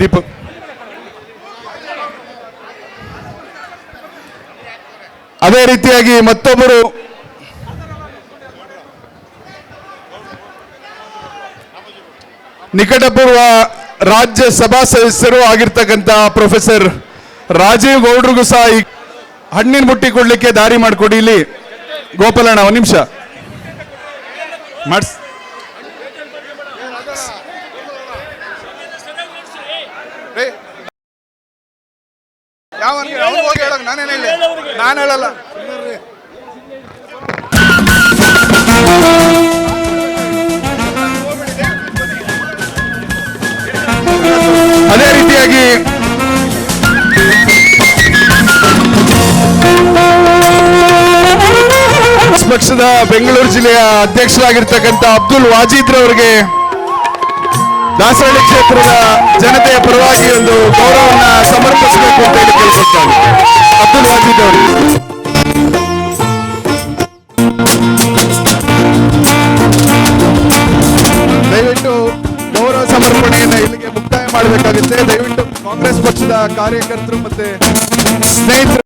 ದೀಪಕ್. ಅದೇ ರೀತಿಯಾಗಿ ಮತ್ತೊಬ್ಬರು. ನಿಕಟಪೂರ್ವ ರಾಜ್ಯ ಸಭಾ ಸದಸ್ಯರು ಆಗಿರ್ತಕ್ಕಂಥ ಪ್ರೊಫೆಸರ್ ರಾಜೀವ್ ಗೌಡ್ರಿಗೂ ಸಹ ಈ ಹಣ್ಣಿನ ಮುಟ್ಟಿ ಕೊಡ್ಲಿಕ್ಕೆ ದಾರಿ ಮಾಡಿಕೊಡಿ ಇಲ್ಲಿ. ಗೋಪಾಲಣ್ಣ, ಒಂದು ನಿಮಿಷ. ಮಾಡಿಸ್ ಯಾವ ಹೋಗಿ ನಾನು ಹೇಳಲ್ಲ. ಅದೇ ರೀತಿಯಾಗಿ ಪಕ್ಷದ ಬೆಂಗಳೂರು ಜಿಲ್ಲೆಯ ಅಧ್ಯಕ್ಷರಾಗಿರ್ತಕ್ಕಂಥ ಅಬ್ದುಲ್ ವಾಜೀದ್ ರವರಿಗೆ ದಾಸರಳ್ಳಿ ಕ್ಷೇತ್ರದ ಜನತೆಯ ಪರವಾಗಿ ಒಂದು ಗೌರವವನ್ನು ಸಮರ್ಪಿಸಬೇಕು ಅಂತ ಹೇಳಿ ಕೇಳಿಸುತ್ತಾರೆ ಅಬ್ದುಲ್ ವಾಜೀದ್ ಅವರು. ದಯವಿಟ್ಟು ಗೌರವ ಸಮರ್ಪಣೆಯನ್ನು ಇಲ್ಲಿಗೆ ಮುಕ್ತಾಯ ಮಾಡಬೇಕಾಗುತ್ತೆ. ದಯವಿಟ್ಟು ಕಾಂಗ್ರೆಸ್ ಪಕ್ಷದ ಕಾರ್ಯಕರ್ತರು ಮತ್ತೆ ಸ್ನೇಹಿತರು